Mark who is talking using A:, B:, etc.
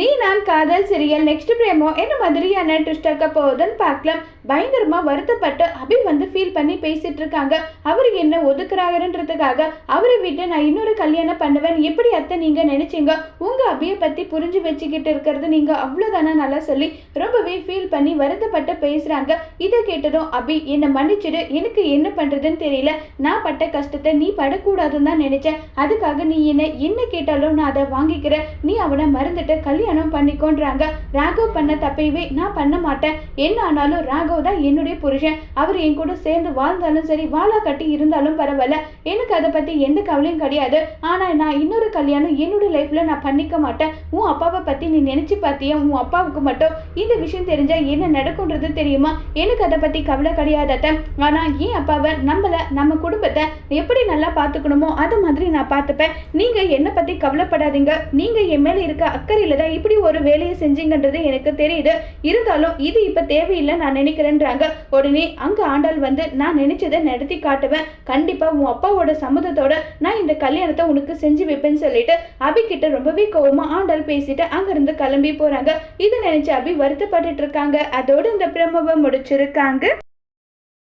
A: நீ நான் காதல் சிறியல் நெக்ஸ்ட் பிரேமோ என்ன மாதிரியான ட்விஸ்ட் ஆக்க போகுதுன்னு பார்க்கலாம். பயங்கரமா வருத்தப்பட்டு அபி வந்து ஃபீல் பண்ணி பேசிட்டு இருக்காங்க. அவர் என்ன ஒதுக்குறாருன்றதுக்காக அவரை விட்டு நான் இன்னொரு கல்யாணம் பண்ணுவேன். எப்படி அத்தை நீங்க நினைச்சீங்க? உங்க அபியை பத்தி புரிஞ்சு வச்சுக்கிட்டு இருக்கிறது நீங்க அவ்வளவுதானே நல்லா சொல்லி ரொம்பவே ஃபீல் பண்ணி வருத்தப்பட்டு பேசுறாங்க. இதை கேட்டதும் அபி என்னை மன்னிச்சிடு. எனக்கு என்ன பண்றதுன்னு தெரியல. நான் பட்ட கஷ்டத்தை நீ படக்கூடாதுன்னு தான் நினைச்சேன். அதுக்காக நீ என்ன என்ன கேட்டாலும் நான் அதை வாங்கிக்கிறேன். நீ அவனை மறந்துட்டு கல்யாணம் கல்யாணம் பண்ணிக்கோன்றாங்க. ராகவ் பண்ண தப்பையவே நான் பண்ண மாட்டேன். என்ன ஆனாலும் ராகவ் தான் என்னுடைய புருஷன். அவர் என் கூட சேர்ந்து வாழ்ந்தாலும் சரி வாழா கட்டி இருந்தாலும் பரவாயில்ல. எனக்கு அதை பற்றி எந்த கவலையும் கிடையாது. ஆனால் நான் இன்னொரு கல்யாணம் என்னுடைய லைஃப்பில் நான் பண்ணிக்க மாட்டேன். உன் அப்பாவை பற்றி நீ நினச்சி பார்த்தியா உன் அப்பாவுக்கு மட்டும். இந்த விஷயம் தெரிஞ்சால் என்ன நடக்கும்ன்றது தெரியுமா? எனக்கு அதை பற்றி கவலை கிடையாது அத்தை. ஆனா என் அப்பாவை நம்மளை நம்ம குடும்பத்தை எப்படி நல்லா பார்த்துக்கணுமோ அது மாதிரி நான் பார்த்துப்பேன் நீங்கள் என்னை பற்றி கவலைப்படாதீங்க. நீங்கள் என் மேலே இருக்க அக்கறையில் தான் இப்படி ஒரு வேலையை செஞ்சீங்கன்றது எனக்கு தெரியுது. இருந்தாலும் இது இப்ப தேவையில்லை நான் நினைக்கிறேன்றாங்க. உடனே அங்க ஆண்டாள் வந்து நான் நினைச்சதை நடத்தி காட்டுவேன். கண்டிப்பா உன் அப்பாவோட சம்மதத்தோட நான் இந்த கல்யாணத்தை உனக்கு செஞ்சு வைப்பேன்னு சொல்லிட்டு அபிக்கிட்ட ரொம்பவே கோவமாக ஆண்டாள் பேசிட்டு அங்கிருந்து கிளம்பி போறாங்க. இதை நினைச்சு அபி வருத்தப்பட்டுட்டு இருக்காங்க. அதோட இந்த பிரமவை முடிச்சிருக்காங்க.